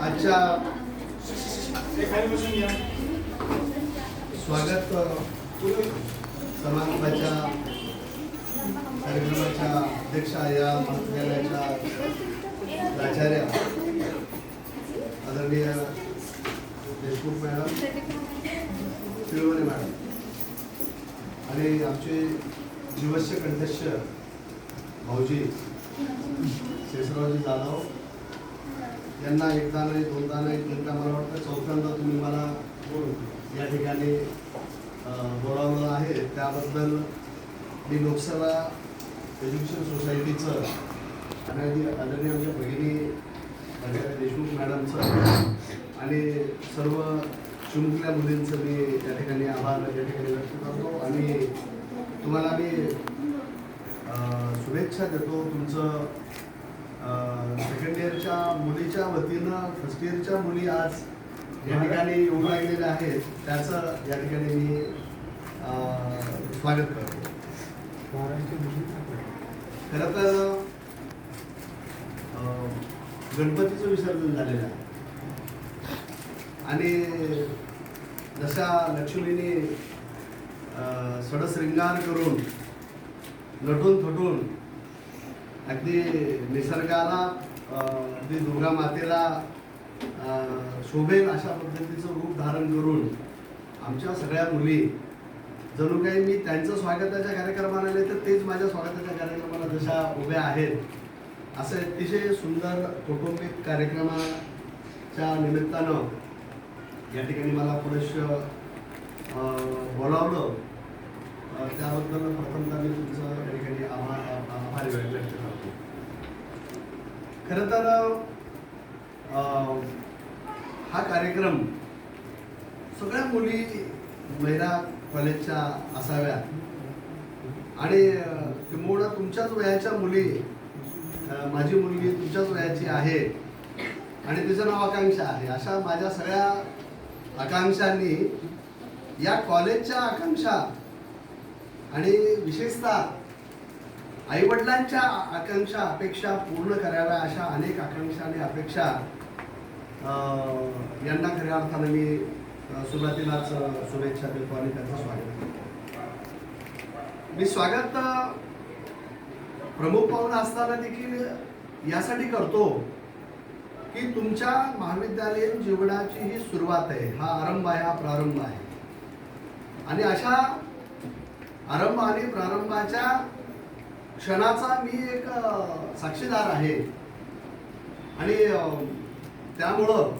आजच्या स्वागत समारंभाच्या कार्यक्रमाच्या अध्यक्षा या महाविद्यालयाच्या प्राचार्या आदरणीय देशमुख मॅडम शिळवणे मॅडम. आणि आमचे जीवस्य कंठस्य भाऊजी शेषरावजी जाधव यांना एकदा नाही दोनदा नाही तीनदा मला वाटतं चौथ्यांदा तुम्ही मला या ठिकाणी बोलावलं आहे. त्याबद्दल मी लोकसभा एज्युकेशन सोसायटीचं आणि आदरणीय आमच्या भगिनी देशमुख मॅडमचं आणि सर्व चिमुकल्या मुलींचं मी या ठिकाणी आभार या ठिकाणी व्यक्त करतो. आणि तुम्हाला मी शुभेच्छा देतो तुमचं सेकंड इयरच्या मुलीच्या वतीनं फर्स्ट इयरच्या मुली आज या ठिकाणी येऊ लागलेल्या आहेत. त्याचं या ठिकाणी मी स्वागत करतो. खरं तर गणपतीचं विसर्जन झालेलं आहे. आणि जशा लक्ष्मीने सडशृंगार करून लटून थटून अगदी निसर्गाला अगदी दुर्गा मातेला शोभेल अशा पद्धतीचं रूप धारण करून आमच्या सगळ्या मुली जणू काही मी त्यांचं स्वागताच्या कार्यक्रमाला आले तर तेच माझ्या स्वागताच्या कार्यक्रमाला जशा उभ्या आहेत असं अतिशय सुंदर कौटुंबिक कार्यक्रमाच्या निमित्तानं या ठिकाणी मला पुरेश बोलावलं. त्याबद्दल प्रथमतः मी तुमचं या ठिकाणी आभार आभार व्यक्त करतो. खरं तर हा कार्यक्रम सगळ्या मुली महिला कॉलेजच्या असाव्या आणि किंबहुना तुमच्याच वयाच्या मुली माझी मुलगी तुमच्याच वयाची आहे. आणि तिचं नाव आकांक्षा आहे. अशा माझ्या सगळ्या आकांक्षांनी या कॉलेजच्या आकांक्षा आणि विशेषतः आईवडिलांच्या आकांक्षा अपेक्षा पूर्ण कराव्या अशा अनेक आकांक्षा आणि अपेक्षा अं, यांना खऱ्या अर्थानं मी सुरुवातीलाच शुभेच्छा देतो आणि त्यांचं स्वागत करतो. मी स्वागत प्रमुख पाहुणा असताना देखील यासाठी करतो. की तुमच्या महाविद्यालयीन जीवनाची ही सुरुवात आहे हा आरंभ आहे हा प्रारंभ आहे. आणि अशा आरंभ आणि प्रारंभाच्या क्षणाचा मी एक साक्षीदार आहे. आणि त्यामुळं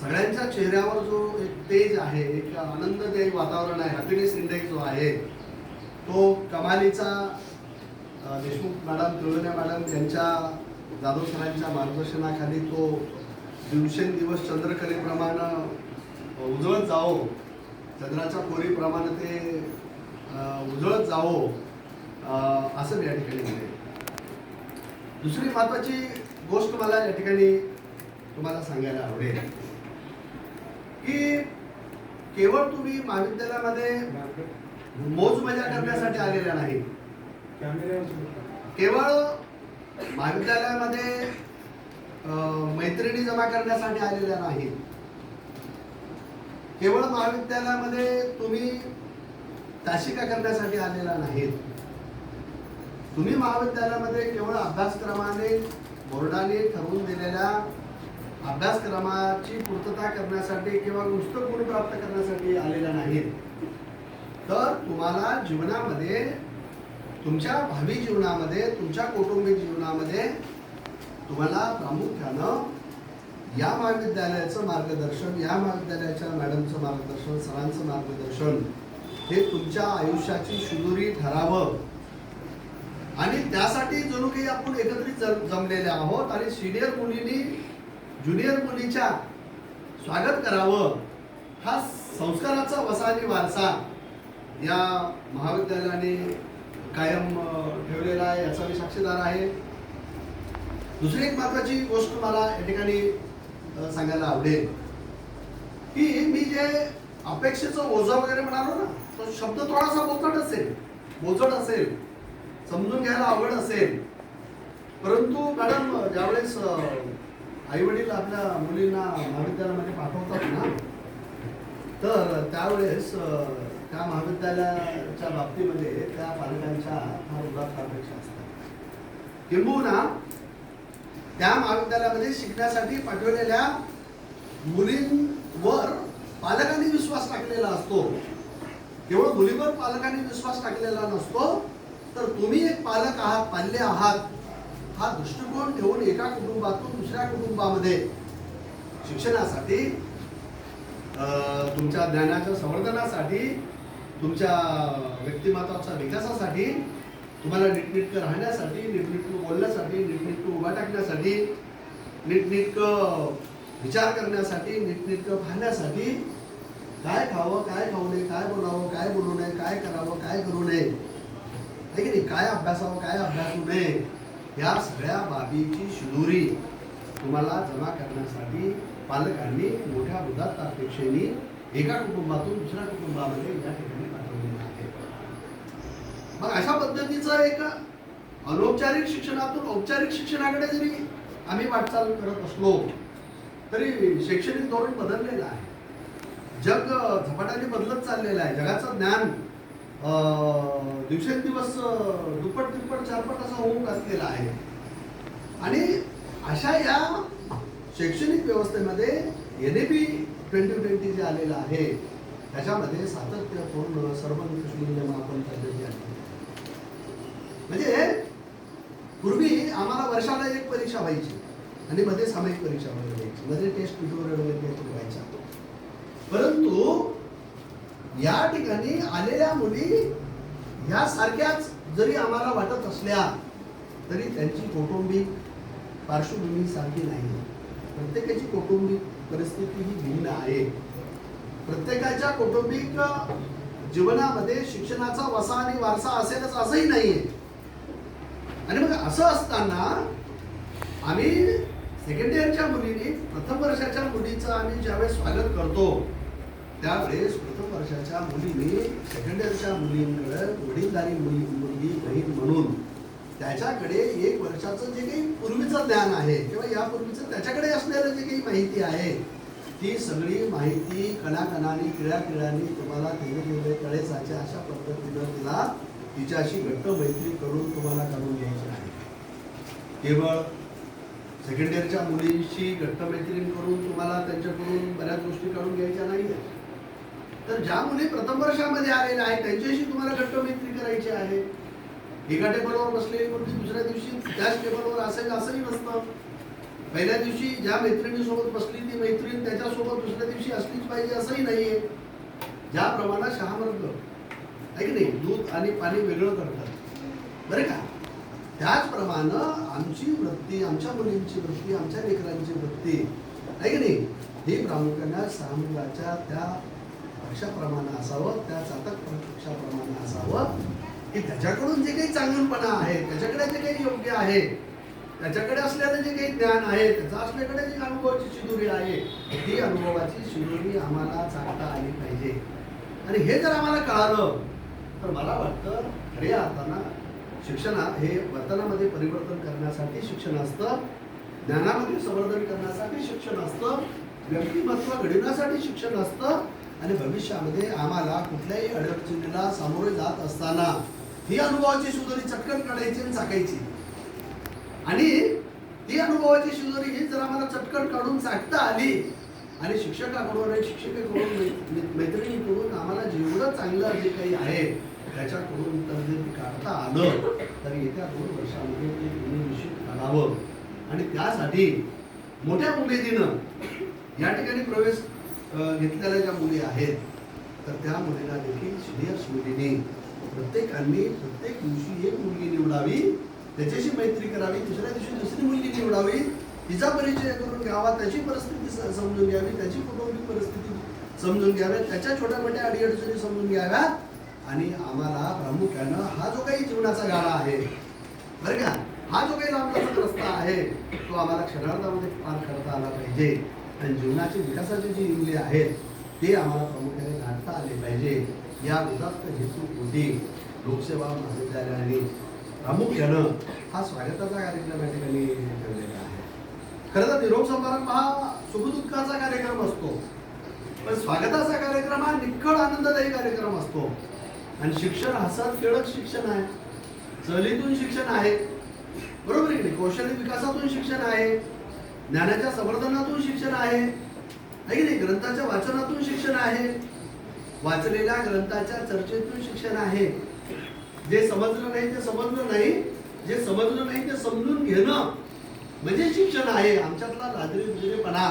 सगळ्यांच्या चेहऱ्यावर जो एक तेज आहे एक आनंददायी वातावरण आहे हॅपीनेस इंडेक्स जो आहे तो कमालीचा देशमुख मॅडम तिळवण्या मॅडम यांच्या जाधव सरांच्या मार्गदर्शनाखाली तो दिवसेंदिवस चंद्रकलेप्रमाणे उजळत जावो. चंद्राच्या कोरीप्रमाणे ते उजळत जावो असं मी या ठिकाणी म्हणेन. दुसरी महत्वाची गोष्ट मला या ठिकाणी तुम्हाला सांगायला आवडेल की केवळ तुम्ही महाविद्यालयामध्ये मोज मजा करण्यासाठी आलेल्या नाही केवळ महाविद्यालयामध्ये मैत्रिणी जमा करण्यासाठी आलेल्या नाही केवळ महाविद्यालयामध्ये तुम्ही तासिका करण्यासाठी आलेला नाहीत. तुम्ही महाविद्यालयामध्ये केवळ अभ्यासक्रमाने बोर्डाने ठरवून दिलेल्या अभ्यासक्रमाची पूर्तता करण्यासाठी किंवा नुसतं गुण प्राप्त करण्यासाठी आलेल्या नाहीत. तर तुम्हाला जीवनामध्ये तुमच्या भावी जीवनामध्ये तुमच्या कौटुंबिक जीवनामध्ये तुम्हाला प्रामुख्यानं या महाविद्यालयाचं मार्गदर्शन या महाविद्यालयाच्या मॅडमचं मार्गदर्शन सरांचं मार्गदर्शन हे तुमच्या आयुष्याची शुदुरी ठरावं. आणि त्यासाठी जणू काही आपण एकत्रित जम- जमलेले आहोत आणि सिनियर मुलींनी ज्युनियर मुलीच्या स्वागत करावं हा संस्काराचा वसा आणि वारसा या महाविद्यालयाने कायम ठेवलेला आहे याचा मी साक्षीदार आहे. दुसरी एक महत्वाची गोष्ट मला या ठिकाणी सांगायला आवडेल की मी जे अपेक्षेचं ओझं वगैरे म्हणालो ना तो शब्द थोडासा बोचट असेल बोचट असेल समजून घ्यायला आवड असेल. परंतु मॅडम ज्यावेळेस आई वडील आपल्या मुलींना महाविद्यालयामध्ये पाठवतात ना तर त्यावेळेस त्या महाविद्यालयाच्या बाबतीमध्ये त्या पालकांच्या फार उदात्त अपेक्षा असतात. किंबहुना त्या महाविद्यालयामध्ये शिकण्यासाठी पाठवलेल्या मुलींवर पालकांनी विश्वास टाकलेला असतो. केवळ मुलीवर पालकांनी विश्वास टाकलेला नसतो तर तुम्ही एक पालक आहात पाल्य आहात हा दृष्टिकोन ठेवून एका कुटुंबातून दुसऱ्या कुटुंबामध्ये शिक्षणासाठी तुमच्या ज्ञानाच्या संवर्धनासाठी तुमच्या व्यक्तिमत्वाच्या विकासासाठी तुम्हाला नीटनेटकं राहण्यासाठी नीटनेटकं बोलण्यासाठी नीटनेटकं उभा टाकण्यासाठी नीटनेटकं विचार करण्यासाठी नीटनेटकं पाहण्यासाठी काय खावं काय खाऊ नये काय बोलावं काय बोलू नये काय करावं काय करू नये आहे की नाही? काय अभ्यासावं काय अभ्यासू नये या सगळ्या बाबीची शिदोरी तुम्हाला जमा करण्यासाठी पालकांनी मोठ्या उदात्त अपेक्षेने एका कुटुंबातून दुसऱ्या कुटुंबामध्ये या ठिकाणी पाठवलेलं आहे. मग अशा पद्धतीचं एक अनौपचारिक शिक्षणातून औपचारिक शिक्षणाकडे जरी आम्ही वाटचाल करत असलो तरी शैक्षणिक धोरण बदललेलं आहे. जग झपाट्याने बदलत चाललेलं आहे. जगाचं ज्ञान अं, दिवसेंदिवस दुप्पट तिप्पट चारपट असं होऊन असलेला आहे. आणि अशा या शैक्षणिक व्यवस्थेमध्ये N A P twenty twenty जे आलेलं आहे त्याच्यामध्ये सातत्यपूर्ण सर्वंकष मूल्यमापन पद्धती आहे म्हणजे पूर्वी आम्हाला वर्षाला एक परीक्षा व्हायची आणि मध्ये सामायिक परीक्षा वगैरे व्हायची. मध्ये टेस्ट ट्युटोरियल वगैरे व्हायचा. परंतु या ठिकाणी आलेल्या मुली या सारख्याच जरी आम्हाला वाटत असल्या तरी त्यांची कौटुंबिक पार्श्वभूमी सारखी नाही. प्रत्येकाची कौटुंबिक परिस्थिती ही भिन्न आहे. प्रत्येकाच्या कौटुंबिक जीवनामध्ये शिक्षणाचा वसा आणि वारसा असेलच असंही नाहीये. आणि मग असं असताना आम्ही सेकंड इयरच्या मुलीने प्रथम वर्षाच्या मुलीचं आम्ही ज्यावेळेस स्वागत करतो त्यावेळेस प्रथम वर्षाच्या मुलीने सेकंड इयरच्या मुलींकडे वडीलधारी मुली मुलगी बहीण म्हणून त्याच्याकडे एक वर्षाचं जे काही पूर्वीचं ज्ञान आहे किंवा यापूर्वीचं त्याच्याकडे असलेलं जे काही माहिती आहे ती सगळी माहिती कणाकणाने किळ्या तुम्हाला तेवढे तेवढे साचे अशा पद्धतीनं तिला तिच्याशी घट्ट मैत्री करून तुम्हाला काढून घ्यायची आहे. केवळ सेकंड इयरच्या मुलीशी घट्ट मैत्रीण करून तुम्हाला त्यांच्याकडून बऱ्याच गोष्टी काढून घ्यायच्या नाही तर ज्या मुली प्रथम वर्षामध्ये आलेल्या आहेत त्यांच्याशी तुम्हाला घट्ट मैत्री करायची आहे. एका टेबलवर बसलेली मुलगी दुसऱ्या दिवशी त्याच टेबलवर असेल असंही नसतं. पहिल्या दिवशी ज्या मैत्रिणीसोबत बसली ती मैत्रीण त्याच्यासोबत दुसऱ्या दिवशी असलीच पाहिजे असंही नाहीये. ज्या प्रमाणात शहामर्ग आहे की नाही? दूध आणि पाणी वेगळं करतात. बरं का? त्याचप्रमाणे आमची वृत्ती आमच्या मुलींची वृत्ती आमच्या लेकरांची वृत्ती. आहे की नाही? हे प्रामुख्याने सहामुलाच्या त्या पक्षाप्रमाणे असावं त्या चातक पक्षाप्रमाणे असावं. की त्याच्याकडून जे काही चांगलपणा आहे त्याच्याकडे जे काही योग्य आहे त्याच्याकडे असलेलं जे काही ज्ञान आहे त्याचा असल्याकडे जी अनुभवाची शिदुरी आहे ती अनुभवाची शिदुरी आम्हाला चालता आली पाहिजे. आणि हे जर आम्हाला कळालं तर मला वाटतं खऱ्या अर्थानं शिक्षण हे वर्तनामध्ये परिवर्तन करण्यासाठी शिक्षण असतं ज्ञानामध्ये संवर्धन करण्यासाठी शिक्षण असतं व्यक्तिमत्व घडविण्यासाठी शिक्षण असतं आणि भविष्यामध्ये आम्हाला कुठल्याही अडचणीला सामोरे जात असताना ही अनुभवाची सुधारी चटकन काढायची आणि चाकायची. आणि ही अनुभवाची शिजोरी ही जर आम्हाला चटकन काढून चाकता आली आणि शिक्षकाकडून आणि शिक्षिकेकडून मैत्रिणीकडून आम्हाला जेवढं चांगलं जे काही आहे त्याच्याकडून तर जे काढता आलं तर येत्या दोन वर्षामध्ये ते तुम्ही निश्चित काढावं आणि त्यासाठी मोठ्या उमेदीनं या ठिकाणी प्रवेश घेतलेल्या ज्या मुली आहेत तर त्या मुलीला देखील सिनियर मुलीने प्रत्येकांनी प्रत्येक दिवशी एक मुलगी निवडावी त्याच्याशी मैत्री करावी दुसऱ्या दिवशी दुसरी मुलगी निवडावी तिचा परिचय करून घ्यावा त्याची परिस्थिती समजून घ्यावी त्याची कुटुंबिक परिस्थिती समजून घ्याव्या त्याच्या छोट्या मोठ्या अडीअडचणी समजून घ्याव्यात आणि आम्हाला प्रामुख्यानं हा जो काही जीवनाचा गाडा आहे बरं का? हा जो काही लांबचा रस्ता आहे तो आम्हाला क्षणार्धामध्ये पार करता आला पाहिजे. आणि जीवनाची विकासाची जी इंगली आहेत ते आम्हाला प्रामुख्याने गाठता आले पाहिजे. या उदात्त हेतूपोटी लोकसेवा महाविद्यालयाने प्रामुख्यानं हा स्वागताचा कार्यक्रम या ठिकाणी ठेवलेला आहे. खरं तर निरोप समारंभ हा सुखदुःखाचा कार्यक्रम असतो. पण स्वागताचा कार्यक्रम हा निखळ आनंददायी कार्यक्रम असतो. आणि शिक्षण हसत खेळत शिक्षण आहे. चलीतून शिक्षण आहे. बरोबर आहे की कौशल्य विकासातून शिक्षण आहे. ज्ञानाच्या संवर्धनातून शिक्षण आहे. नाही? ग्रंथाच्या वाचनातून शिक्षण आहे. वाचलेल्या ग्रंथाच्या चर्चेतून शिक्षण आहे. जे समजलं नाही ते समजलं नाही. जे समजलं नाही ते समजून घेणं म्हणजे शिक्षण आहे. आमच्यातला लाजरी दुजरेपणा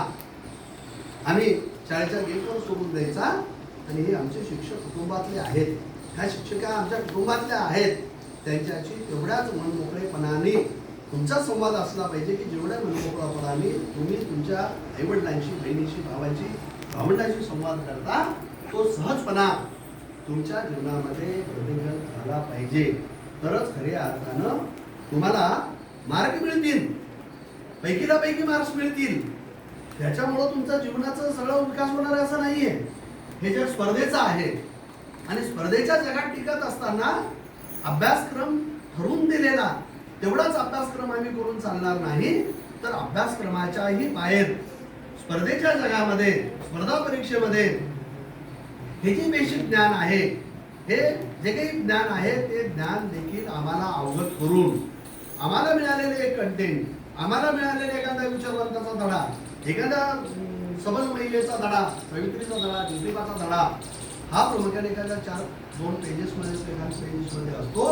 आम्ही शाळेच्या गेटवर सोडून द्यायचा. आणि हे आमचे शिक्षक कुटुंबातले आहेत. ह्या शिक्षिका आमच्या कुटुंबातल्या आहेत. त्यांच्याशी तेवढ्याच मनमोकळेपणाने तुमचा संवाद असला पाहिजे की जेवढ्या मनमोकळेपणाने तुम्ही तुमच्या आईवडिलांशी बहिणीशी भावांशी भावंडांशी संवाद करता तो सहजपणा तुमच्या जीवनामध्ये प्रतिबिंबित झाला पाहिजे. तरच खऱ्या अर्थानं तुम्हाला मार्क मिळतील. पैकीला पैकी मार्क्स मिळतील. त्याच्यामुळं तुमचा जीवनाचा सगळं विकास होणार आहे असं नाहीये. हे जग स्पर्धेचं आहे. आणि स्पर्धेच्या जगात टिकत असताना अभ्यासक्रम ठरवून दिलेला तेवढाच अभ्यासक्रम आम्ही करून चालणार नाही तर अभ्यासक्रमाच्याही बाहेर स्पर्धेच्या जगामध्ये स्पर्धा परीक्षेमध्ये हे जे बेसिक ज्ञान आहे. हे जे काही ज्ञान आहे ते ज्ञान देखील आम्हाला अवगत करून आम्हाला मिळालेले एक कंटेंट आम्हाला मिळालेले एखादा विचारवंताचा धडा एखादा सबल महिलेचा धडा सावित्रीचा धडा ज्योतिबाचा धडा हा प्रमुख्याने एखाद्या चार दोन पेजेसमध्ये एखाद्या पेजेसमध्ये असतो.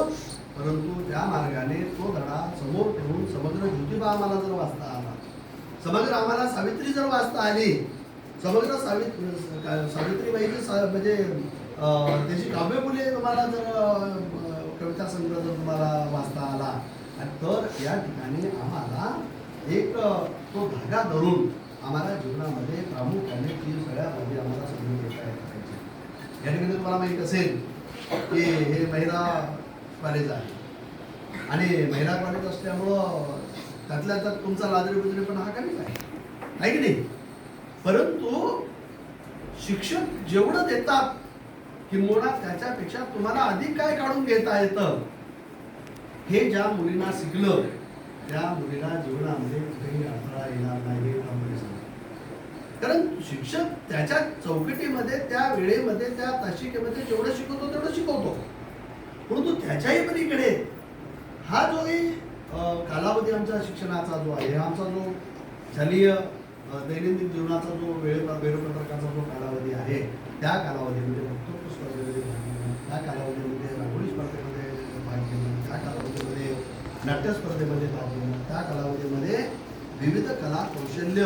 परंतु त्या मार्गाने तो धडा समोर ठेवून समग्र ज्योतिबा आम्हाला जर वाचता आला समग्र आम्हाला सावित्री जर वाचता आली समग्र सावित्री सावित्रीबाईची सा- म्हणजे त्याची काव्यमुले तुम्हाला जर कविता संग्रह जर तुम्हाला वाचता आला तर या ठिकाणी आम्हाला एक तो धागा धरून आम्हाला जीवनामध्ये प्रामुख्याने तीन सगळ्या बाबी आम्हाला समजून घेता येत पाहिजे या ठिकाणी तुम्हाला माहीत असेल की हे महिला कॉलेज आहे. आणि महिला कॉलेज असल्यामुळं त्यातल्या त्यात तुमचा लाजरी बुजरी पण हा कमीच आहे की नाही? परंतु शिक्षक जेवढं देतात किंवा त्याच्यापेक्षा तुम्हाला अधिक काय काढून घेता येतं? हे ज्या मुलींना शिकलं त्या मुलीला जीवनामध्ये कुठेही अडथळा येणार नाही हे कारण शिक्षक त्याच्या चौकटीमध्ये त्या वेळेमध्ये त्या तासिकेमध्ये जेवढं शिकवतो तेवढं शिकवतो. परंतु त्याच्याही पलीकडे हा जो काही कालावधी आमच्या शिक्षणाचा जो आहे आमचा जो शालेय दैनंदिन जीवनाचा जो वेळ वेळपत्रकाचा जो कालावधी आहे त्या कालावधीमध्ये वक्तृत्व स्पर्धेमध्ये भाग घेणं त्या कालावधीमध्ये रांगोळी स्पर्धेमध्ये भाग घेणं त्या कालावधीमध्ये नाट्य स्पर्धेमध्ये भाग घेणं त्या कालावधीमध्ये विविध कला कौशल्य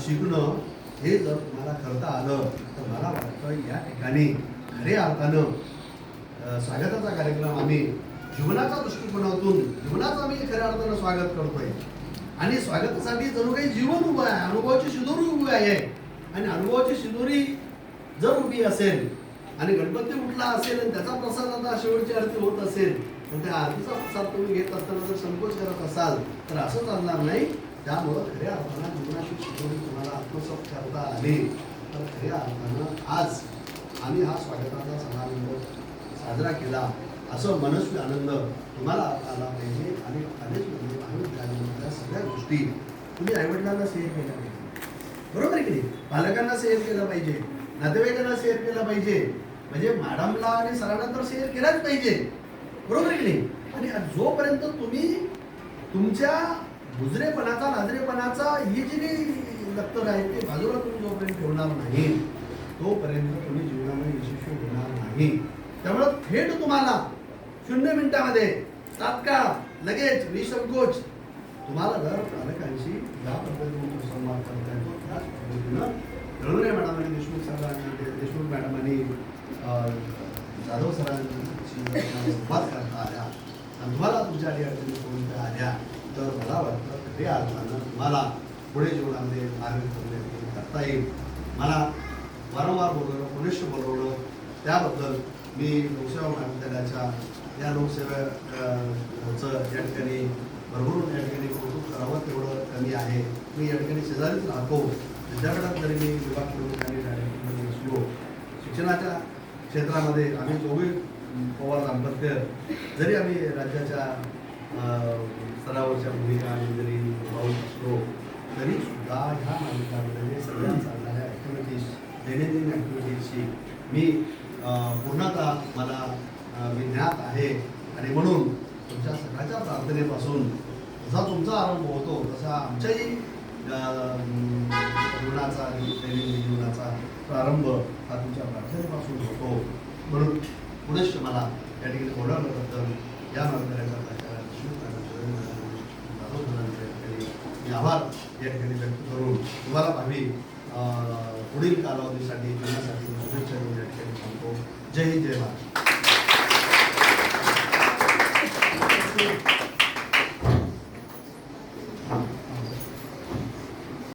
शिकणं हे जर तुम्हाला करता आलं तर मला वाटतं या ठिकाणी खऱ्या अर्थानं स्वागताचा कार्यक्रम आम्ही जीवनाच्या दृष्टिकोनातून जीवनाचं आम्ही खऱ्या अर्थानं स्वागत करतोय. आणि स्वागतासाठी जणू काही जीवन उभं आहे अनुभवाची शिदोरी उभी आहे. आणि अनुभवाची शिदोरी जर उभी असेल आणि गणपती उठला असेल आणि त्याचा प्रसाद आता शेवटची आरती होत असेल पण त्या आरतीचा प्रसाद तुम्ही घेत असताना जर संकोच करत असाल तर असं चालणार नाही. त्यामुळं खऱ्या अर्थानं जीवनाशी शिकवणी तुम्हाला आत्मसात करता आली. तर खऱ्या अर्थानं आज आम्ही हा स्वागताचा समारंभ साजरा केला. असं मनस्वी आनंद तुम्हाला आला पाहिजे. आणि कॉलेजमध्ये महाविद्यालयामधल्या सगळ्या गोष्टी. तुम्ही आईवडिलांना शेअर केल्या पाहिजे. बरोबर आहे की नाही? पालकांना शेअर केलं पाहिजे. नातेवाईकांना शेअर केला पाहिजे. म्हणजे मॅडमला आणि सरांना तर शेअर केलाच पाहिजे. बरोबर आहे की नाही? आणि जोपर्यंत तुम्ही तुमच्या गुजरेपणाचा लाजरेपणाचा ही जी काही लक्तर आहे ते बाजूला तुम्ही जोपर्यंत ठेवणार नाही तोपर्यंत तुम्ही जीवनामध्ये यशस्वी होणार नाही. त्यामुळं थेट तुम्हाला शून्य मिनिटामध्ये तात्काळ लगेच निसंकोच तुम्हाला जर पालकांशी ज्या पद्धतीने संवाद करता येतो त्याच पद्धतीनं रळुरे आणि देशमुख सरांनी देशमुख मॅडम आणि जाधव सरांशी संवाद करता आल्या आणि तुम्हाला तुमच्या अडीअडचणी कोणत्या आल्या तर मला वाटतं ते अर्थानं तुम्हाला पुढे जीवनामध्ये मार्गदर्शन करता येईल. मला वारंवार बोलवलं पुनश्च बोलवलं त्याबद्दल मी लोकसेवा महाविद्यालयाच्या या लोकसेवेचं या ठिकाणी भरभरून या ठिकाणी कौतुक करावं तेवढं कमी आहे. मी या ठिकाणी शेजारीच राहतो. विद्यापीठात जरी मी विभाग करून आणि डायरेक्टरमध्ये असलो शिक्षणाच्या क्षेत्रामध्ये आम्ही दोघे पवार दाम्पत्य जरी आम्ही राज्याच्या अं, स्तरावरच्या भूमिका आम्ही जरी निभावत असलो तरी सुद्धा ह्या मालिकांमध्ये सगळ्या चालणाऱ्या ॲक्टिव्हिटीज दैनंदिन ॲक्टिव्हिटीजशी मी अं, पूर्णतः मला विज्ञात ज्ञात आहे. आणि म्हणून तुमच्या सकाळच्या प्रार्थनेपासून जसा तुमचा आरंभ होतो तसा आमच्याही जीवनाचा आणि दैनंदिन जीवनाचा प्रारंभ हा तुमच्या प्रार्थनेपासून होतो. म्हणून पुनश्च मला या ठिकाणी बोलावल्याबद्दल या मार्गाच्या आभार या ठिकाणी व्यक्त करून तुम्हाला भावी पुढील कालावधीसाठी जीवनासाठी शुभेच्छा या ठिकाणी सांगतो जय हिंद जय महाराष्ट्र